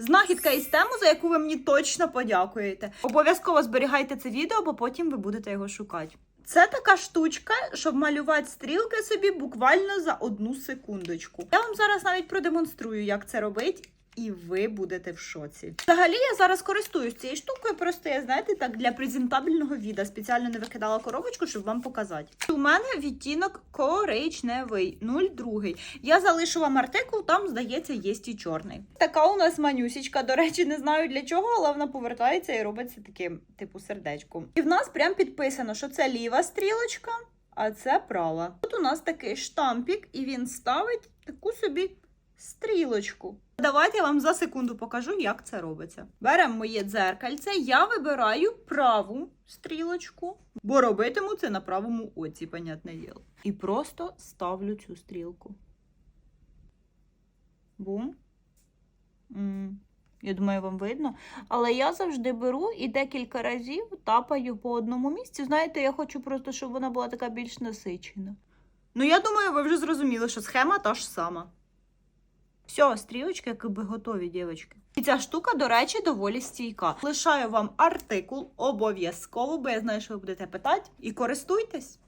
Знахідка із тему, за яку ви мені точно подякуєте. Обов'язково зберігайте це відео, бо потім ви будете його шукати. Це така штучка, щоб малювати стрілки собі буквально за одну секундочку. Я вам зараз навіть продемонструю, як це робить. І ви будете в шоці. Взагалі, я зараз користуюсь цією штукою, просто я знаєте, так для презентабельного відео спеціально не викидала коробочку, щоб вам показати. У мене відтінок коричневий, 02. Я залишу вам артикул, там, здається, є і чорний. Така у нас манюсічка. До речі, не знаю для чого, але вона повертається і робиться таким, типу, сердечком. І в нас прям підписано, що це ліва стрілочка, а це права. Тут у нас такий штампік, і він ставить таку собі стрілочку. Давайте я вам за секунду покажу, як це робиться. Беремо моє дзеркальце, я вибираю праву стрілочку, бо робитиму це на правому оці, понятне діло. І просто ставлю цю стрілку. Бум. М, Я думаю, вам видно. Але я завжди беру і декілька разів тапаю по одному місці. Знаєте, я хочу просто, щоб вона була така більш насичена. Ну, я думаю, ви вже зрозуміли, що схема та ж сама. Все, стрілочки якби готові, дівчатки. І ця штука, до речі, доволі стійка. Лишаю вам артикул обов'язково, бо я знаю, що ви будете питати. І користуйтесь.